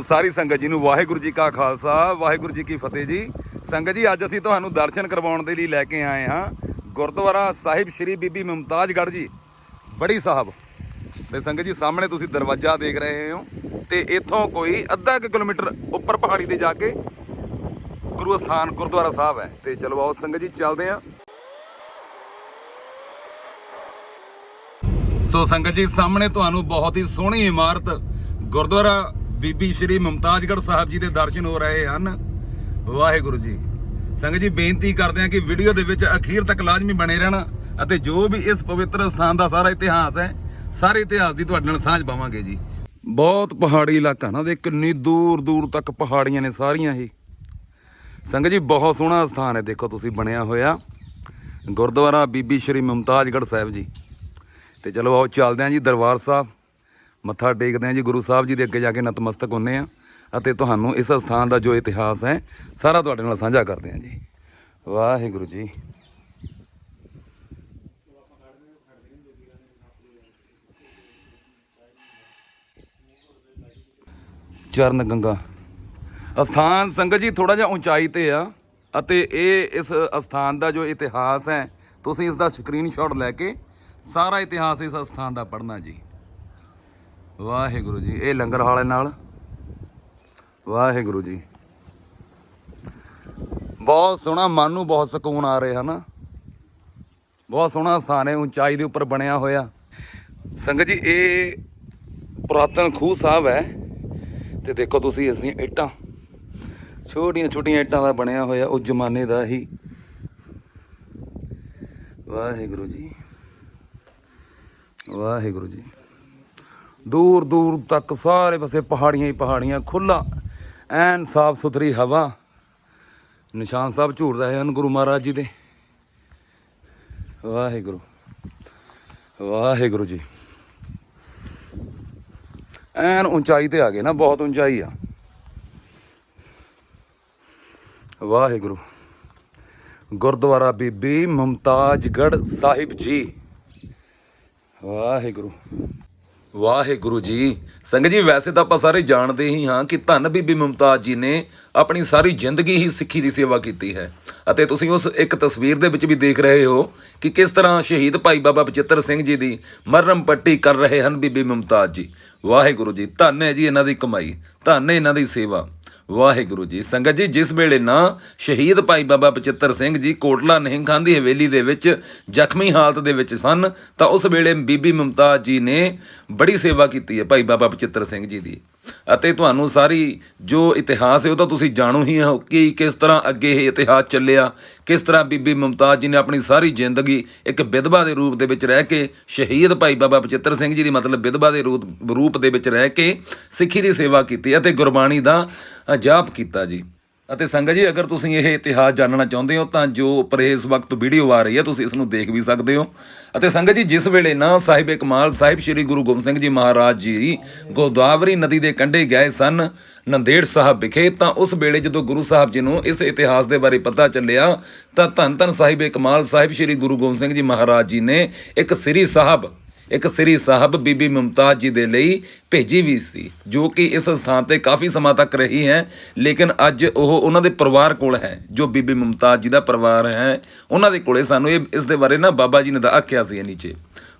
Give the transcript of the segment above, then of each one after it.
ਸਾਰੀ ਸੰਗਤ ਜੀ ਨੂੰ ਵਾਹਿਗੁਰੂ ਜੀ ਕਾ ਖਾਲਸਾ, ਵਾਹਿਗੁਰੂ ਜੀ ਕੀ ਫਤਿਹ ਜੀ। ਸੰਗਤ ਜੀ, ਅੱਜ ਅਸੀਂ ਤੁਹਾਨੂੰ ਦਰਸ਼ਨ ਕਰਵਾਉਣ ਦੇ ਲਈ ਲੈ ਕੇ ਆਏ ਹਾਂ ਗੁਰਦੁਆਰਾ ਸਾਹਿਬ ਸ੍ਰੀ ਬੀਬੀ ਮੁਮਤਾਜਗੜ੍ਹ ਜੀ, ਬੜੀ ਸਾਹਿਬ। ਤੇ ਸੰਗਤ ਜੀ, ਸਾਹਮਣੇ ਤੁਸੀਂ ਦਰਵਾਜ਼ਾ ਦੇਖ ਰਹੇ ਹੋ ਤੇ ਇੱਥੋਂ ਕੋਈ ਅੱਧਾ ਕੁ ਕਿਲੋਮੀਟਰ ਉੱਪਰ ਪਹਾੜੀ ਤੇ ਜਾ ਕੇ ਗੁਰੂ ਅਸਥਾਨ ਗੁਰਦੁਆਰਾ ਸਾਹਿਬ ਹੈ। ਤੇ ਚਲੋ ਆਓ ਸੰਗਤ ਜੀ, ਚੱਲਦੇ ਹਾਂ। ਸੋ ਸੰਗਤ ਜੀ, ਸਾਹਮਣੇ ਤੁਹਾਨੂੰ ਬਹੁਤ ਹੀ ਸੋਹਣੀ ਇਮਾਰਤ ਗੁਰਦੁਆਰਾ ਬੀਬੀ ਸ਼੍ਰੀ ਮੁਮਤਾਜਗੜ੍ਹ ਸਾਹਿਬ ਜੀ ਦੇ ਦਰਸ਼ਨ ਹੋ ਰਹੇ ਹਨ। ਵਾਹਿਗੁਰੂ ਜੀ। ਸੰਗਤ ਜੀ, ਬੇਨਤੀ ਕਰਦੇ ਹਾਂ ਕਿ ਵੀਡੀਓ ਦੇ ਵਿੱਚ ਅਖੀਰ ਤੱਕ ਲਾਜ਼ਮੀ ਬਣੇ ਰਹਿਣਾ ਅਤੇ ਜੋ ਵੀ ਇਸ ਪਵਿੱਤਰ ਸਥਾਨ ਦਾ ਸਾਰਾ ਇਤਿਹਾਸ ਹੈ, ਸਾਰੇ ਇਤਿਹਾਸ ਦੀ ਤੁਹਾਡੇ ਨਾਲ ਸਾਂਝ ਪਾਵਾਂਗੇ ਜੀ। ਬਹੁਤ ਪਹਾੜੀ ਇਲਾਕਾ ਨਾ ਦੇ ਕਿੰਨੀ ਦੂਰ ਦੂਰ ਤੱਕ ਪਹਾੜੀਆਂ ਨੇ ਸਾਰੀਆਂ ਹੀ ਸੰਗਤ ਜੀ, ਬਹੁਤ ਸੋਹਣਾ ਸਥਾਨ ਹੈ, ਦੇਖੋ ਤੁਸੀਂ ਬਣਿਆ ਹੋਇਆ। ਗੁਰਦੁਆਰਾ ਬੀਬੀ ਸ਼੍ਰੀ ਮੁਮਤਾਜਗੜ੍ਹ ਸਾਹਿਬ ਜੀ। ਤੇ ਚਲੋ ਆਓ, ਚੱਲਦੇ ਆਂ ਜੀ ਦਰਬਾਰ ਸਾਹਿਬ। ਮੱਥਾ ਟੇਕਦੇ ਹਾਂ ਜੀ, ਗੁਰੂ ਸਾਹਿਬ ਜੀ ਦੇ ਅੱਗੇ ਜਾ ਕੇ ਨਤਮਸਤਕ ਹੁੰਨੇ ਆ ਅਤੇ ਤੁਹਾਨੂੰ ਇਸ ਸਥਾਨ ਦਾ ਜੋ ਇਤਿਹਾਸ ਹੈ, ਸਾਰਾ ਤੁਹਾਡੇ ਨਾਲ ਸਾਂਝਾ ਕਰਦੇ ਹਾਂ ਜੀ। ਵਾਹਿਗੁਰੂ ਜੀ। ਚਰਨ ਗੰਗਾ। ਅਸਥਾਨ ਸੰਗਤ ਜੀ ਥੋੜਾ ਜਿਹਾ ਉਚਾਈ ਤੇ ਆ ਅਤੇ ਇਹ ਇਸ ਅਸਥਾਨ ਦਾ ਜੋ ਇਤਿਹਾਸ ਹੈ, ਤੁਸੀਂ ਇਸ ਦਾ ਸਕਰੀਨਸ਼ਾਟ ਲੈ ਕੇ ਸਾਰਾ ਇਤਿਹਾਸ ਇਸ ਅਸਥਾਨ ਦਾ ਪੜ੍ਹਨਾ ਜੀ। ਵਾਹਿਗੁਰੂ ਜੀ, ਇਹ ਲੰਗਰ ਹਾਲੇ ਨਾਲ। ਵਾਹਿਗੁਰੂ ਜੀ। ਬਹੁਤ ਸੋਹਣਾ, ਮਨ ਨੂੰ ਬਹੁਤ ਸਕੂਨ ਆ ਰਿਹਾ ਨਾ। ਬਹੁਤ ਸੋਹਣਾ ਸਥਾਨ ਹੈ ਉਚਾਈ ਦੇ ਉੱਪਰ ਬਣਿਆ ਹੋਇਆ। ਸੰਗਤ ਜੀ, ਇਹ ਪੁਰਾਤਨ ਖੂਹ ਸਾਹਿਬ ਹੈ। ਤੇ ਦੇਖੋ ਤੁਸੀਂ ਇਸ ਦੀਆਂ ਇੱਟਾਂ, ਛੋਟੀਆਂ ਛੋਟੀਆਂ ਇੱਟਾਂ ਦਾ ਬਣਿਆ ਹੋਇਆ, ਉਹ ਜ਼ਮਾਨੇ ਦਾ ਹੀ। ਵਾਹਿਗੁਰੂ ਜੀ। ਵਾਹਿਗੁਰੂ ਜੀ। ਦੂਰ ਦੂਰ ਤੱਕ ਸਾਰੇ ਪਾਸੇ ਪਹਾੜੀਆਂ ਹੀ ਪਹਾੜੀਆਂ ਖੁੱਲਾ ਐਨ ਸਾਫ਼ ਸੁਥਰੀ ਹਵਾ। ਨਿਸ਼ਾਨ ਸਾਹਿਬ ਝੂੜ ਰਹੇ ਹਨ ਗੁਰੂ ਮਹਾਰਾਜ ਜੀ ਦੇ। ਵਾਹਿਗੁਰੂ ਵਾਹਿਗੁਰੂ ਜੀ। ਐਨ ਉਚਾਈ ਤੇ ਆ ਗਏ ਨਾ, ਬਹੁਤ ਉਚਾਈ ਆ। ਵਾਹਿਗੁਰੂ। ਗੁਰਦੁਆਰਾ ਬੀਬੀ ਮੁਮਤਾਜਗੜ੍ਹ ਸਾਹਿਬ ਜੀ। ਵਾਹਿਗੁਰੂ। ਵਾਹਿਗੁਰੂ ਜੀ। ਸੰਗਤ ਜੀ, ਵੈਸੇ ਤਾਂ ਆਪਾਂ ਸਾਰੇ ਜਾਣਦੇ ਹੀ ਹਾਂ ਕਿ ਧੰਨ ਬੀਬੀ ਮੁਮਤਾਜ ਜੀ ਨੇ ਆਪਣੀ ਸਾਰੀ ਜ਼ਿੰਦਗੀ ਹੀ ਸਿੱਖੀ ਦੀ ਸੇਵਾ ਕੀਤੀ ਹੈ। ਅਤੇ ਤੁਸੀਂ ਉਸ ਇੱਕ ਤਸਵੀਰ ਦੇ ਵਿੱਚ ਵੀ ਦੇਖ ਰਹੇ ਹੋ ਕਿ ਕਿਸ ਤਰ੍ਹਾਂ ਸ਼ਹੀਦ ਭਾਈ ਬਾਬਾ ਬਚਿੱਤਰ ਸਿੰਘ ਜੀ ਦੀ ਮਰਮ ਪੱਟੀ ਕਰ ਰਹੇ ਹਨ ਬੀਬੀ ਮੁਮਤਾਜ ਜੀ। ਵਾਹਿਗੁਰੂ ਜੀ, ਧੰਨ ਹੈ ਜੀ ਇਹਨਾਂ ਦੀ ਕਮਾਈ, ਧੰਨ ਹੈ ਇਹਨਾਂ ਦੀ ਸੇਵਾ। ਵਾਹਿਗੁਰੂ ਜੀ। ਸੰਗਤ ਜੀ, ਜਿਸ ਵੇਲੇ ਨਾ ਸ਼ਹੀਦ ਭਾਈ ਬਾਬਾ ਬਚਿੱਤਰ ਸਿੰਘ ਜੀ ਕੋਟਲਾ ਨਹੀਂ ਖਾਂਦੀ ਹਵੇਲੀ ਦੇ ਵਿੱਚ ਜ਼ਖਮੀ ਹਾਲਤ ਦੇ ਵਿੱਚ ਸਨ, ਤਾਂ ਉਸ ਵੇਲੇ ਬੀਬੀ ਮੁਮਤਾਜ਼ ਜੀ ਨੇ ਬੜੀ ਸੇਵਾ ਕੀਤੀ ਹੈ ਭਾਈ ਬਾਬਾ ਬਚਿੱਤਰ ਸਿੰਘ ਜੀ ਦੀ। ਅਤੇ ਤੁਹਾਨੂੰ ਸਾਰੀ ਜੋ ਇਤਿਹਾਸ ਹੈ ਉਹ ਤਾਂ ਤੁਸੀਂ ਜਾਣੂ ਹੀ ਹੋ ਕਿ ਕਿਸ ਤਰ੍ਹਾਂ ਅੱਗੇ ਇਹ ਇਤਿਹਾਸ ਚੱਲਿਆ, ਕਿਸ ਤਰ੍ਹਾਂ ਬੀਬੀ ਮੁਮਤਾਜ਼ ਜੀ ਨੇ ਆਪਣੀ ਸਾਰੀ ਜ਼ਿੰਦਗੀ ਇੱਕ ਵਿਧਵਾ ਦੇ ਰੂਪ ਦੇ ਵਿੱਚ ਰਹਿ ਕੇ, ਸ਼ਹੀਦ ਭਾਈ ਬਾਬਾ ਬਚਿੱਤਰ ਸਿੰਘ ਜੀ ਦੀ ਮਤਲਬ ਵਿਧਵਾ ਦੇ ਰੂਪ ਰੂਪ ਦੇ ਵਿੱਚ ਰਹਿ ਕੇ ਸਿੱਖੀ ਦੀ ਸੇਵਾ ਕੀਤੀ ਅਤੇ ਗੁਰਬਾਣੀ ਦਾ ਜਾਪ ਕੀਤਾ ਜੀ। ਅਤੇ ਸੰਗਤ ਜੀ, ਅਗਰ ਤੁਸੀਂ ਇਹ ਇਤਿਹਾਸ ਜਾਣਨਾ ਚਾਹੁੰਦੇ ਹੋ, ਤਾਂ ਜੋ ਉੱਪਰ ਇਸ ਵਕਤ ਵੀਡੀਓ ਆ ਰਹੀ ਹੈ, ਤੁਸੀਂ ਇਸ ਨੂੰ ਦੇਖ ਵੀ ਸਕਦੇ ਹੋ। ਅਤੇ ਸੰਗਤ ਜੀ, ਜਿਸ ਵੇਲੇ ਨਾ ਸਾਹਿਬ ਕਮਾਲ ਸਾਹਿਬ ਸ੍ਰੀ ਗੁਰੂ ਗੋਬਿੰਦ ਸਿੰਘ ਜੀ ਮਹਾਰਾਜ ਜੀ ਗੋਦਾਵਰੀ ਨਦੀ ਦੇ ਕੰਢੇ ਗਏ ਸਨ, ਨੰਦੇੜ ਸਾਹਿਬ ਵਿਖੇ, ਤਾਂ ਉਸ ਵੇਲੇ ਜਦੋਂ ਗੁਰੂ ਸਾਹਿਬ ਜੀ ਨੂੰ ਇਸ ਇਤਿਹਾਸ ਦੇ ਬਾਰੇ ਪਤਾ ਚੱਲਿਆ, ਤਾਂ ਧੰਨ ਧੰਨ ਸਾਹਿਬ ਕਮਾਲ ਸਾਹਿਬ ਸ੍ਰੀ ਗੁਰੂ ਗੋਬਿੰਦ ਸਿੰਘ ਜੀ ਮਹਾਰਾਜ ਜੀ ਨੇ ਇੱਕ ਸ੍ਰੀ ਸਾਹਿਬ ਇੱਕ ਸ੍ਰੀ ਸਾਹਿਬ ਬੀਬੀ ਮੁਮਤਾਜ਼ ਜੀ ਦੇ ਲਈ ਭੇਜੀ ਵੀ ਸੀ, ਜੋ ਕਿ ਇਸ ਸਥਾਨ ਤੇ ਕਾਫੀ ਸਮਾਂ ਤੱਕ ਰਹੀ ਹੈ, ਲੇਕਿਨ ਅੱਜ ਉਹ ਉਹਨਾਂ ਦੇ ਪਰਿਵਾਰ ਕੋਲ ਹੈ, ਜੋ ਬੀਬੀ ਮੁਮਤਾਜ਼ ਜੀ ਦਾ ਪਰਿਵਾਰ ਹੈ, ਉਹਨਾਂ ਦੇ ਕੋਲੇ ਸਾਨੂੰ ਇਹ, ਇਸ ਦੇ ਬਾਰੇ ਨਾ ਬਾਬਾ ਜੀ ਨੇ ਦਾ ਆਖਿਆ ਸੀ ਇਹ ਨੀਚੇ।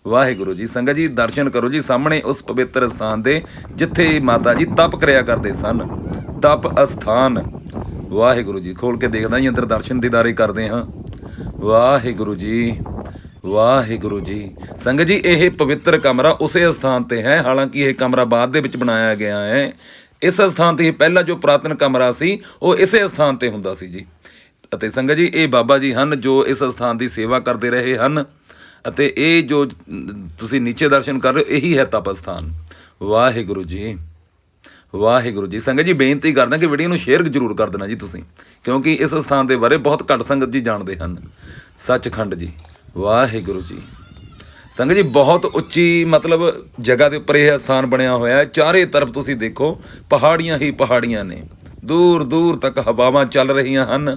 ਵਾਹਿਗੁਰੂ ਜੀ, ਸੰਗਤ ਜੀ, ਦਰਸ਼ਨ ਕਰੋ ਜੀ, ਸਾਹਮਣੇ ਉਸ ਪਵਿੱਤਰ ਸਥਾਨ ਦੇ, ਜਿੱਥੇ ਮਾਤਾ ਜੀ ਤਪ ਕਰਿਆ ਕਰਦੇ ਸਨ। ਤਪ ਅਸਥਾਨ। ਵਾਹਿਗੁਰੂ ਜੀ ਖੋਲ ਕੇ ਦੇਖਦਾ ਜੀ, ਅੰਦਰ ਦਰਸ਼ਨ ਦੀਦਾਰੇ ਕਰਦੇ ਹਾਂ। ਵਾਹਿਗੁਰੂ ਜੀ ਵਾਹਿਗੁਰੂ ਜੀ। ਸੰਗਤ ਜੀ, ਇਹ ਪਵਿੱਤਰ ਕਮਰਾ ਉਸੇ ਸਥਾਨ ਤੇ ਹੈ। ਹਾਲਾਂਕਿ ਇਹ ਕਮਰਾ ਬਾਅਦ ਦੇ ਵਿੱਚ ਬਣਾਇਆ ਗਿਆ ਹੈ। ਇਸ ਸਥਾਨ ਤੇ ਹੀ ਪਹਿਲਾ ਜੋ ਪੁਰਾਤਨ ਕਮਰਾ ਸੀ, ਉਹ ਇਸੇ ਸਥਾਨ ਤੇ ਹੁੰਦਾ ਸੀ ਜੀ। ਅਤੇ ਸੰਗਤ ਜੀ, ਇਹ ਬਾਬਾ ਜੀ ਹਨ ਜੋ ਇਸ ਸਥਾਨ ਦੀ ਸੇਵਾ ਕਰਦੇ ਰਹੇ ਹਨ। ਅਤੇ ਇਹ ਜੋ ਤੁਸੀਂ ਨੀਚੇ ਦਰਸ਼ਨ ਕਰ ਰਹੇ ਹੋ, ਇਹੀ ਹੈ ਤਪ ਸਥਾਨ ਵਾਹਿਗੁਰੂ ਜੀ। ਵਾਹਿਗੁਰੂ ਜੀ। ਸੰਗਤ ਜੀ, ਬੇਨਤੀ ਕਰਦਾ ਕਿ ਵੀਡੀਓ ਨੂੰ ਸ਼ੇਅਰ ਜ਼ਰੂਰ ਕਰ ਦੇਣਾ ਜੀ ਤੁਸੀਂ। ਕਿਉਂਕਿ ਇਸ ਸਥਾਨ ਦੇ ਬਾਰੇ ਬਹੁਤ ਘੱਟ ਸੰਗਤ ਜੀ ਜਾਣਦੇ ਹਨ। ਸੱਚਖੰਡ ਜੀ। ਵਾਹਿਗੁਰੂ ਜੀ। ਸੰਗਤ ਜੀ, ਬਹੁਤ ਉੱਚੀ ਮਤਲਬ ਜਗ੍ਹਾ ਦੇ ਉੱਪਰ ਇਹ ਸਥਾਨ ਬਣਿਆ ਹੋਇਆ ਹੈ। ਚਾਰੇ ਤਰਫ ਤੁਸੀਂ ਦੇਖੋ, ਪਹਾੜੀਆਂ ਹੀ ਪਹਾੜੀਆਂ ਨੇ। ਦੂਰ ਦੂਰ ਤੱਕ ਹਵਾਵਾਂ ਚੱਲ ਰਹੀਆਂ ਹਨ।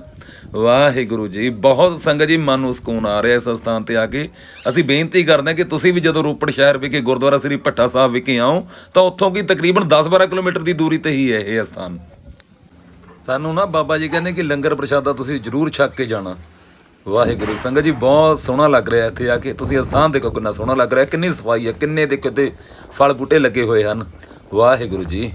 ਵਾਹਿਗੁਰੂ ਜੀ, ਬਹੁਤ ਸੰਗਤ ਜੀ, ਮਨ ਨੂੰ ਸਕੂਨ ਆ ਰਿਹਾ ਇਸ ਸਥਾਨ ਤੇ ਆ ਕੇ। ਅਸੀਂ ਬੇਨਤੀ ਕਰਦੇ ਹਾਂ ਕਿ ਤੁਸੀਂ ਵੀ ਜਦੋਂ ਰੋਪੜ ਸ਼ਹਿਰ ਵਿਖੇ, ਗੁਰਦੁਆਰਾ ਸ੍ਰੀ ਭੱਠਾ ਸਾਹਿਬ ਵਿਖੇ ਆਓ, ਤਾਂ ਉੱਥੋਂ ਕੀ ਤਕਰੀਬਨ 10-12 ਕਿਲੋਮੀਟਰ ਦੀ ਦੂਰੀ ਤੇ ਹੀ ਹੈ ਇਹ ਸਥਾਨ ਸਾਨੂੰ ਨਾ ਬਾਬਾ ਜੀ ਕਹਿੰਦੇ ਕਿ ਲੰਗਰ ਪ੍ਰਸ਼ਾਦਾ ਤੁਸੀਂ ਜ਼ਰੂਰ ਛੱਕ ਕੇ ਜਾਣਾ। ਵਾਹਿਗੁਰੂ, ਸੰਗਤ ਜੀ ਬਹੁਤ ਸੋਹਣਾ ਲੱਗ ਰਿਹਾ ਇੱਥੇ ਆ ਕੇ। ਤੁਸੀਂ ਅਸਥਾਨ ਦੇਖੋ ਕਿੰਨਾ ਸੋਹਣਾ ਲੱਗ ਰਿਹਾ, ਕਿੰਨੀ ਸਫ਼ਾਈ ਹੈ, ਕਿੰਨੇ ਦੇ ਕਿਤੇ ਫਲ ਬੂਟੇ ਲੱਗੇ ਹੋਏ ਹਨ। ਵਾਹਿਗੁਰੂ ਜੀ।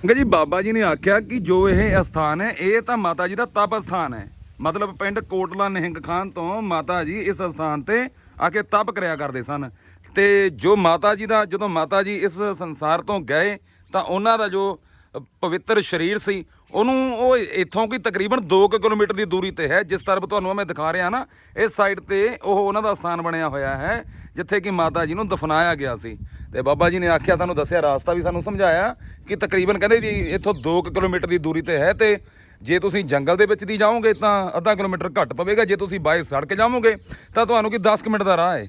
ਸੰਗਤ ਜੀ, ਬਾਬਾ ਜੀ ਨੇ ਆਖਿਆ ਕਿ ਜੋ ਇਹ ਅਸਥਾਨ ਹੈ, ਇਹ ਤਾਂ ਮਾਤਾ ਜੀ ਦਾ ਤਪ ਅਸਥਾਨ ਹੈ। ਮਤਲਬ ਪਿੰਡ ਕੋਟਲਾ ਨਿਹੰਗ ਖਾਨ ਤੋਂ ਮਾਤਾ ਜੀ ਇਸ ਅਸਥਾਨ ਤੇ ਆ ਕੇ ਤਪ ਕਰਿਆ ਕਰਦੇ ਸਨ। ਤੇ ਜੋ ਮਾਤਾ ਜੀ ਦਾ, ਜਦੋਂ ਮਾਤਾ ਜੀ ਇਸ ਸੰਸਾਰ ਤੋਂ ਗਏ, ਤਾਂ ਉਹਨਾਂ ਦਾ ਜੋ ਪਵਿੱਤਰ ਸਰੀਰ ਸੀ, ਉਹਨੂੰ ਉਹ ਇੱਥੋਂ ਕੀ ਤਕਰੀਬਨ 2 ਕਿਲੋਮੀਟਰ ਦੀ ਦੂਰੀ ਤੇ ਹੈ, ਜਿਸ ਤਰ੍ਹਾਂ ਤੁਹਾਨੂੰ ਮੈਂ ਦਿਖਾ ਰਿਹਾ ਨਾ, ਇਸ ਸਾਈਡ ਤੇ ਉਹ ਉਹਨਾਂ ਦਾ ਸਥਾਨ ਬਣਿਆ ਹੋਇਆ ਹੈ, ਜਿੱਥੇ ਕਿ ਮਾਤਾ ਜੀ ਨੂੰ ਦਫਨਾਇਆ ਗਿਆ ਸੀ। ਤੇ ਬਾਬਾ ਜੀ ਨੇ ਆਖਿਆ, ਤੁਹਾਨੂੰ ਦੱਸਿਆ, ਰਾਸਤਾ ਵੀ ਸਾਨੂੰ ਸਮਝਾਇਆ ਕਿ ਤਕਰੀਬਨ ਕਹਿੰਦੇ ਵੀ ਇੱਥੋਂ 2 ਕਿਲੋਮੀਟਰ ਦੀ ਦੂਰੀ ਤੇ ਹੈ ਤੇ ਜੇ ਤੁਸੀਂ ਜੰਗਲ ਦੇ ਵਿੱਚ ਦੀ ਜਾਓਗੇ ਤਾਂ ਅੱਧਾ ਕਿਲੋਮੀਟਰ ਘੱਟ ਪਵੇਗਾ, ਜੇ ਤੁਸੀਂ ਬਾਏ ਸੜਕ ਜਾਵੋਗੇ ਤਾਂ ਤੁਹਾਨੂੰ ਕਿ 10 ਕੁ ਮਿੰਟ ਦਾ ਰਾਹ ਹੈ।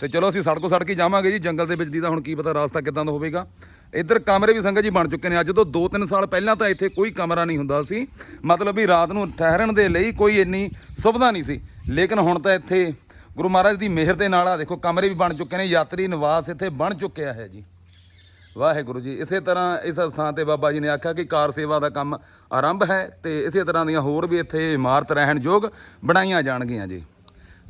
ਤੇ ਚਲੋ ਅਸੀਂ ਸੜਕੋ ਸੜਕ ਹੀ ਜਾਵਾਂਗੇ ਜੀ, ਜੰਗਲ ਦੇ ਵਿੱਚ ਦੀ ਤਾਂ ਹੁਣ ਕੀ ਪਤਾ ਰਾਸਤਾ ਕਿੱਦਾਂ ਦਾ ਹੋਵੇਗਾ। ਇੱਧਰ ਕਮਰੇ ਵੀ ਸੰਗਤ ਜੀ ਬਣ ਚੁੱਕੇ ਨੇ। ਅੱਜ ਤੋਂ 2-3 ਸਾਲ ਪਹਿਲਾਂ ਤਾਂ ਇੱਥੇ ਕੋਈ ਕਮਰਾ ਨਹੀਂ ਹੁੰਦਾ ਸੀ। ਮਤਲਬ ਵੀ ਰਾਤ ਨੂੰ ਠਹਿਰਨ ਦੇ ਲਈ ਕੋਈ ਇੰਨੀ ਸੁਵਿਧਾ ਨਹੀਂ ਸੀ। ਲੇਕਿਨ ਹੁਣ ਤਾਂ ਇੱਥੇ ਗੁਰੂ ਮਹਾਰਾਜ ਦੀ ਮਿਹਰ ਦੇ ਨਾਲ ਆ ਦੇਖੋ, ਕਮਰੇ ਵੀ ਬਣ ਚੁੱਕੇ ਨੇ, ਯਾਤਰੀ ਨਿਵਾਸ ਇੱਥੇ ਬਣ ਚੁੱਕਿਆ ਹੈ ਜੀ। ਵਾਹਿਗੁਰੂ ਜੀ, ਇਸੇ ਤਰ੍ਹਾਂ ਇਸ ਸਥਾਨ ਤੇ ਬਾਬਾ ਜੀ ਨੇ ਆਖਿਆ ਕਿ ਕਾਰ ਸੇਵਾ ਦਾ ਕੰਮ ਆਰੰਭ ਹੈ ਤੇ ਇਸੇ ਤਰ੍ਹਾਂ ਦੀਆਂ ਹੋਰ ਵੀ ਇੱਥੇ ਇਮਾਰਤ ਰਹਿਣ ਯੋਗ ਬਣਾਈਆਂ ਜਾਣਗੀਆਂ ਜੀ।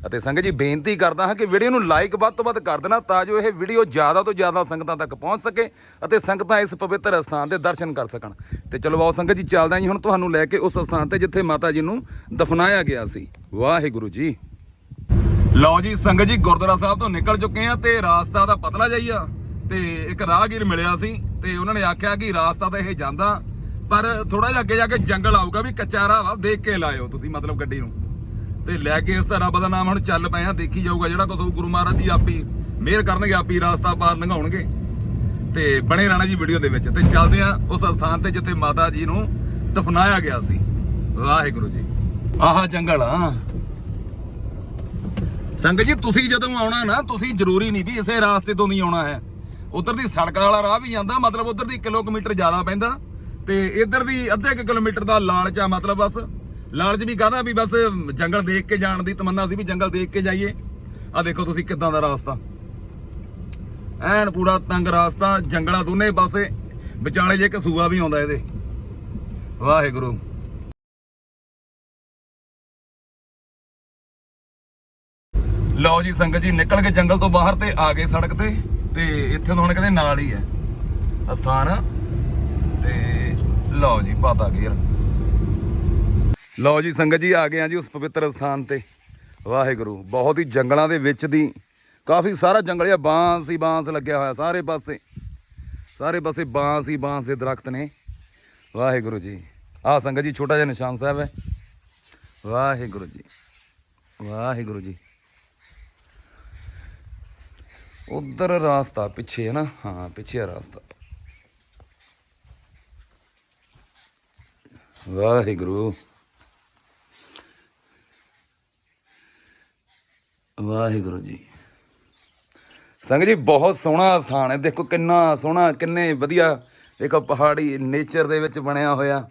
ਅਤੇ ਸੰਗਤ ਜੀ ਬੇਨਤੀ ਕਰਦਾ ਹਾਂ ਕਿ ਵੀਡੀਓ ਨੂੰ ਲਾਈਕ ਵੱਧ ਤੋਂ ਵੱਧ ਕਰ ਦੇਣਾ ਤਾਂ ਜੋ ਇਹ ਵੀਡੀਓ ਜ਼ਿਆਦਾ ਤੋਂ ਜ਼ਿਆਦਾ ਸੰਗਤਾਂ ਤੱਕ ਪਹੁੰਚ ਸਕੇ ਅਤੇ ਸੰਗਤਾਂ ਇਸ ਪਵਿੱਤਰ ਅਸਥਾਨ ਦੇ ਦਰਸ਼ਨ ਕਰ ਸਕਣ। ਤੇ ਚਲੋ ਆਓ ਸੰਗਤ ਜੀ ਚੱਲਦੇ ਹਾਂ ਜੀ, ਹੁਣ ਤੁਹਾਨੂੰ ਲੈ ਕੇ ਉਸ ਅਸਥਾਨ ਤੇ ਜਿੱਥੇ ਮਾਤਾ ਜੀ ਨੂੰ ਦਫਨਾਇਆ ਗਿਆ ਸੀ। ਵਾਹਿਗੁਰੂ ਜੀ। ਲਓ ਜੀ, ਸੰਗਤ ਜੀ ਗੁਰਦੁਆਰਾ ਸਾਹਿਬ ਤੋਂ ਨਿਕਲ ਚੁੱਕੇ ਆ ਤੇ ਰਾਸਤਾ ਦਾ ਪਤਲਾ ਜਾਈਆ ਤੇ ਇੱਕ ਰਾਹਗੀਰ ਮਿਲਿਆ ਸੀ ਤੇ ਉਹਨਾਂ ਨੇ ਆਖਿਆ ਕਿ ਰਾਸਤਾ ਤਾਂ ਇਹ ਜਾਂਦਾ, ਪਰ ਥੋੜਾ ਜਿਹਾ ਅੱਗੇ ਜਾ ਕੇ ਜੰਗਲ ਆਊਗਾ ਵੀ ਕੱਚਾ ਰਾਹ ਵਾ, ਦੇਖ ਕੇ ਲਾਇਓ ਤੁਸੀਂ ਮਤਲਬ ਗੱਡੀ ਨੂੰ। ਤੇ ਲੈ ਕੇ ਇਸ ਤਰ੍ਹਾਂ ਰੱਬ ਦਾ ਨਾਮ ਹੁਣ ਚੱਲ ਪਏ ਆ, ਦੇਖੀ ਜਾਊਗਾ ਜਿਹੜਾ ਕੁਝ ਗੁਰੂ ਮਹਾਰਾਜ ਜੀ ਆਪੀ, ਮਿਹਰ ਕਰਨਗੇ ਆਪੀ, ਰਾਸਤਾ ਪਾਰ ਲੰਘਾਉਣਗੇ। ਤੇ ਬਣੇ ਰਹਿਣਾ ਜੀ ਵੀਡੀਓ ਦੇ ਵਿੱਚ। ਤੇ ਚੱਲਦੇ ਆ ਉਸ ਸਥਾਨ ਤੇ ਜਿੱਥੇ ਮਾਤਾ ਜੀ ਨੂੰ ਦਫਨਾਇਆ ਗਿਆ ਸੀ। ਵਾਹਿਗੁਰੂ ਜੀ। ਆਹ ਜੰਗਲ ਆ ਸੰਗਤ ਜੀ, ਤੁਸੀਂ ਜਦੋਂ ਆਉਣਾ ਨਾ, ਤੁਸੀਂ ਜ਼ਰੂਰੀ ਨਹੀਂ ਵੀ ਇਸੇ ਰਾਸਤੇ ਤੋਂ ਨਹੀਂ ਆਉਣਾ ਹੈ। ਉਧਰ ਦੀ ਸੜਕ ਵਾਲਾ ਰਾਹ ਵੀ ਜਾਂਦਾ, ਮਤਲਬ ਉਧਰ ਦੀ ਕਿਲੋਮੀਟਰ ਜ਼ਿਆਦਾ ਪੈਂਦਾ। ਤੇ ਇੱਧਰ ਦੀ ਅੱਧੇ ਕਿਲੋਮੀਟਰ ਦਾ ਲਾਲਚਾ ਮਤਲਬ ਬਸ। ਲਾਲਚ ਵੀ ਕਹਦਾ ਵੀ ਬਸ ਜੰਗਲ ਦੇਖ ਕੇ ਜਾਣ ਦੀ ਤਮੰਨਾ ਸੀ ਵੀ ਜੰਗਲ ਦੇਖ ਕੇ ਜਾਈਏ। ਆ ਦੇਖੋ ਤੁਸੀਂ ਕਿੱਦਾਂ ਦਾ ਰਾਸਤਾ। ਐਨ ਪੂਰਾ ਤੰਗ ਰਾਸਤਾ, ਜੰਗਲਾਂ ਦੋਨੇ ਪਾਸੇ, ਵਿਚਾਲੇ ਜੇ ਕਸੂਆ ਵੀ ਆਉਂਦਾ ਇਹਦੇ। ਵਾਹਿਗੁਰੂ। ਲਓ ਜੀ ਸੰਗਤ ਜੀ, ਨਿਕਲ ਕੇ ਜੰਗਲ ਤੋਂ ਬਾਹਰ ਤੇ ਆ ਗਏ ਸੜਕ ਤੇ ਤੇ ਇੱਥੇ ਹੁਣ ਕਹਿੰਦੇ ਨਾਲ ਹੀ ਹੈ। ਅਸਥਾਨ। ਤੇ ਲਓ ਜੀ, ਪਤਾ ਗੇਰ ਲਓ ਜੀ, ਸੰਗਤ ਜੀ ਆ ਗਏ ਆ ਜੀ ਉਸ ਪਵਿੱਤਰ ਸਥਾਨ ਤੇ। ਵਾਹਿਗੁਰੂ, ਬਹੁਤ ਹੀ ਜੰਗਲਾਂ ਦੇ ਵਿੱਚ ਦੀ ਕਾਫੀ ਸਾਰਾ ਜੰਗਲ ਆ ਬਾਂਸ ਹੀ ਬਾਂਸ ਲੱਗਿਆ ਹੋਇਆ ਸਾਰੇ ਪਾਸੇ। ਸਾਰੇ ਪਾਸੇ ਬਾਂਸ ਹੀ ਬਾਂਸ ਦੇ ਦਰਖਤ ਨੇ। ਵਾਹਿਗੁਰੂ ਜੀ ਆ ਸੰਗਤ ਜੀ ਛੋਟਾ ਜਿਹਾ ਨਿਸ਼ਾਨ ਸਾਹਿਬ ਹੈ। ਵਾਹਿਗੁਰੂ ਜੀ ਵਾਹਿਗੁਰੂ ਜੀ। ਉਧਰ ਰਾਸਤਾ ਪਿੱਛੇ ਹੈ ਨਾ? ਹਾਂ, ਪਿੱਛੇ ਆ ਰਾਸਤਾ। ਵਾਹਿਗੁਰੂ। ਵਾਹਿਗੁਰੂ ਜੀ। ਸੰਗਤ ਜੀ, ਬਹੁਤ ਸੋਹਣਾ ਸਥਾਨ ਹੈ। ਦੇਖੋ ਕਿੰਨਾ ਸੋਹਣਾ, ਕਿੰਨੇ ਵਧੀਆ। ਦੇਖੋ ਪਹਾੜੀ ਨੇਚਰ ਦੇ ਵਿੱਚ ਬਣਿਆ ਹੋਇਆ।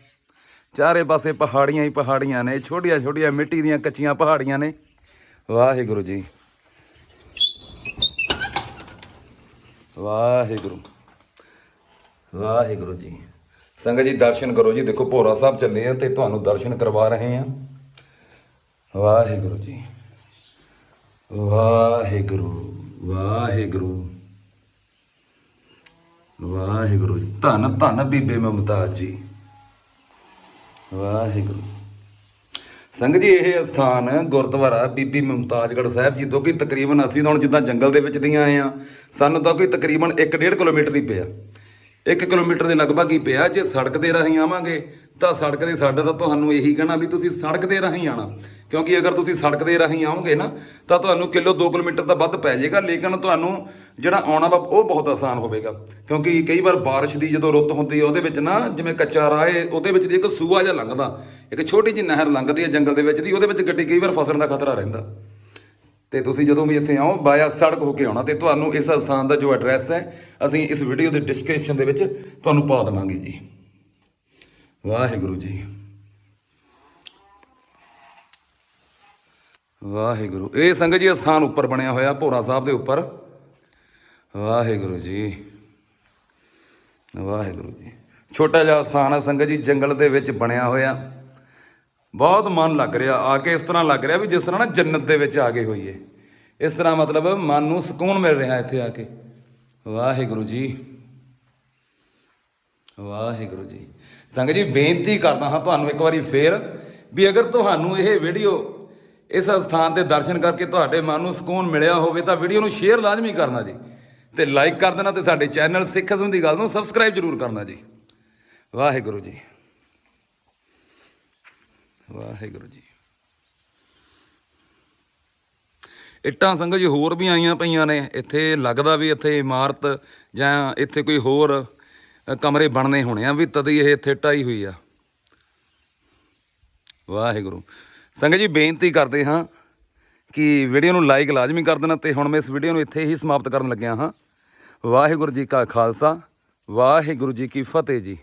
ਚਾਰੇ ਪਾਸੇ ਪਹਾੜੀਆਂ ਹੀ ਪਹਾੜੀਆਂ ਨੇ। ਛੋਟੀਆਂ ਛੋਟੀਆਂ ਮਿੱਟੀ ਦੀਆਂ ਕੱਚੀਆਂ ਪਹਾੜੀਆਂ ਨੇ। ਵਾਹਿਗੁਰੂ ਜੀ। ਵਾਹਿਗੁਰੂ। ਵਾਹਿਗੁਰੂ ਜੀ। ਸੰਗਤ ਜੀ, ਦਰਸ਼ਨ ਕਰੋ ਜੀ। ਦੇਖੋ ਭੋਰਾ ਸਾਹਿਬ ਚੱਲੇ ਆ ਤੇ ਤੁਹਾਨੂੰ ਦਰਸ਼ਨ ਕਰਵਾ ਰਹੇ ਆ। ਵਾਹਿਗੁਰੂ ਜੀ। ਵਾਹਿਗੁਰੂ ਵਾਹਿਗੁਰੂ। ਵਾਹਿਗੁਰੂ ਜੀ, ਧੰਨ ਧੰਨ ਬੀਬੇ ਮਮਤਾਜ ਜੀ। ਵਾਹਿਗੁਰੂ। ਸੰਗਤ ਜੀ, ਇਹ ਸਥਾਨ ਗੁਰਦੁਆਰਾ ਬੀਬੀ ਮੁਮਤਾਜਗੜ੍ਹ ਸਾਹਿਬ ਜੀ ਤੋਂ ਕਿ ਤਕਰੀਬਨ ਅਸੀਂ ਹੁਣ ਜਿੱਦਾਂ ਜੰਗਲ ਦੇ ਵਿੱਚ ਦੀਆਂ ਆਏ ਆ ਸਾਨੂੰ ਤਾਂ ਕੋਈ ਤਕਰੀਬਨ 1.5 ਕਿਲੋਮੀਟਰ ਦੀ ਪਿਆ। 1 ਕਿਲੋਮੀਟਰ ਦੇ ਲਗਭਗ ਹੀ ਪਿਆ, ਜੇ ਸੜਕ ਦੇ ਰਾਹੀਂ ਆਵਾਂਗੇ ਤਾਂ ਸੜਕ ਦੇ ਸਾਡਾ ਤਾਂ ਤੁਹਾਨੂੰ ਇਹੀ ਕਹਿਣਾ ਵੀ ਤੁਸੀਂ ਸੜਕ ਦੇ ਰਾਹੀਂ ਆਣਾ। ਕਿਉਂਕਿ ਅਗਰ ਤੁਸੀਂ ਸੜਕ ਦੇ ਰਾਹੀਂ ਆਓਗੇ ਨਾ, ਤਾਂ ਤੁਹਾਨੂੰ ਕਿਲੋ 2 ਕਿਲੋਮੀਟਰ ਤਾਂ ਵੱਧ ਪੈ ਜਾਏਗਾ, ਲੇਕਿਨ ਤੁਹਾਨੂੰ ਜਿਹੜਾ ਆਉਣਾ ਵਾ ਉਹ ਬਹੁਤ ਆਸਾਨ ਹੋਵੇਗਾ। ਕਿਉਂਕਿ ਕਈ ਵਾਰ ਬਾਰਿਸ਼ ਦੀ ਜਦੋਂ ਰੁੱਤ ਹੁੰਦੀ ਹੈ ਉਹਦੇ ਵਿੱਚ ਨਾ ਜਿਵੇਂ ਕੱਚਾ ਰਾਹ ਹੈ ਉਹਦੇ ਵਿੱਚ ਦੀ ਇੱਕ ਸੂਆ ਜਿਹਾ ਲੰਘਦਾ, ਇੱਕ ਛੋਟੀ ਜਿਹੀ ਨਹਿਰ ਲੰਘਦੀ ਹੈ ਜੰਗਲ ਦੇ ਵਿੱਚ ਦੀ, ਉਹਦੇ ਵਿੱਚ ਗੱਡੀ ਕਈ ਵਾਰ ਫਸਣ ਦਾ ਖਤਰਾ ਰਹਿੰਦਾ। ਤੇ ਤੁਸੀਂ ਜਦੋਂ ਵੀ ਇੱਥੇ ਆਓ, ਬਾਇਆ ਸੜਕ ਹੋ ਕੇ ਆਉਣਾ, ਤੇ ਤੁਹਾਨੂੰ ਇਸ ਸਥਾਨ ਦਾ ਜੋ ਐਡਰੈਸ ਹੈ, ਅਸੀਂ ਇਸ ਵੀਡੀਓ ਦੇ ਡਿਸਕ੍ਰਿਪਸ਼ਨ ਦੇ ਵਿੱਚ ਤੁਹਾਨੂੰ ਪਾ ਦੇਵਾਂਗੇ ਜੀ। ਵਾਹਿਗੁਰੂ ਜੀ। ਵਾਹਿਗੁਰੂ। ਇਹ ਸੰਗਤ ਜੀ ਅਸਥਾਨ ਉੱਪਰ ਬਣਿਆ ਹੋਇਆ, ਭੋਰਾ ਸਾਹਿਬ ਦੇ ਉੱਪਰ। ਵਾਹਿਗੁਰੂ ਜੀ। ਵਾਹਿਗੁਰੂ ਜੀ। ਛੋਟਾ ਜਿਹਾ ਸਥਾਨ ਹੈ ਸੰਗਤ ਜੀ, ਜੰਗਲ ਦੇ ਵਿੱਚ ਬਣਿਆ ਹੋਇਆ। ਬਹੁਤ ਮਨ ਲੱਗ ਰਿਹਾ, ਆ ਕੇ ਇਸ ਤਰ੍ਹਾਂ ਲੱਗ ਰਿਹਾ ਵੀ ਜਿਸ ਤਰ੍ਹਾਂ ਨਾ ਜੰਨਤ ਦੇ ਵਿੱਚ ਆ ਗਏ ਹੋਈਏ। ਇਸ ਤਰ੍ਹਾਂ ਮਤਲਬ ਮਨ ਨੂੰ ਸਕੂਨ ਮਿਲ ਰਿਹਾ ਇੱਥੇ ਆ ਕੇ। ਵਾਹਿਗੁਰੂ ਜੀ। ਵਾਹਿਗੁਰੂ ਜੀ। ਸੰਗਤ ਜੀ, ਬੇਨਤੀ ਕਰਦਾ ਹਾਂ ਤੁਹਾਨੂੰ ਇੱਕ ਵਾਰੀ ਫੇਰ ਵੀ ਅਗਰ ਤੁਹਾਨੂੰ ਇਹ ਵੀਡੀਓ ਇਸ ਸਥਾਨ ਤੇ ਦਰਸ਼ਨ ਕਰਕੇ ਤੁਹਾਡੇ ਮਨ ਨੂੰ ਸਕੂਨ ਮਿਲਿਆ ਹੋਵੇ ਤਾਂ ਵੀਡੀਓ ਨੂੰ ਸ਼ੇਅਰ ਲਾਜ਼ਮੀ ਕਰਨਾ ਜੀ। ਤੇ ਲਾਈਕ ਕਰ ਦੇਣਾ ਤੇ ਸਾਡੇ ਚੈਨਲ ਸਿੱਖਜ਼ਮ ਦੀ ਗੱਲ ਨੂੰ ਸਬਸਕ੍ਰਾਈਬ ਜ਼ਰੂਰ ਕਰਨਾ ਜੀ। ਵਾਹਿਗੁਰੂ ਜੀ। ਵਾਹਿਗੁਰੂ ਜੀ। ਇੱਟਾਂ ਸੰਗਤ ਜੀ ਹੋਰ ਵੀ ਆਈਆਂ ਪਈਆਂ ਨੇ। ਇੱਥੇ ਲੱਗਦਾ ਵੀ ਇੱਥੇ ਇਮਾਰਤ ਜਾਂ ਇੱਥੇ ਕੋਈ ਹੋਰ ਕਮਰੇ ਬਣਨੇ ਹੋਣੇ ਆ, ਵੀ ਤਦ ਹੀ ਇਹ ਇੱਥੇ ਢਾਈ ਹੋਈ ਆ। ਵਾਹਿਗੁਰੂ। ਸੰਗਤ ਜੀ, ਬੇਨਤੀ ਕਰਦੇ ਹਾਂ ਕਿ ਵੀਡੀਓ ਨੂੰ ਲਾਈਕ ਲਾਜ਼ਮੀ ਕਰ ਦੇਣਾ ਤੇ ਹੁਣ ਮੈਂ ਇਸ ਵੀਡੀਓ ਨੂੰ ਇੱਥੇ ਹੀ ਸਮਾਪਤ ਕਰਨ ਲੱਗਿਆ ਹਾਂ। ਵਾਹਿਗੁਰੂ ਜੀ ਕਾ ਖਾਲਸਾ, ਵਾਹਿਗੁਰੂ ਜੀ ਕੀ ਫਤਿਹ ਜੀ।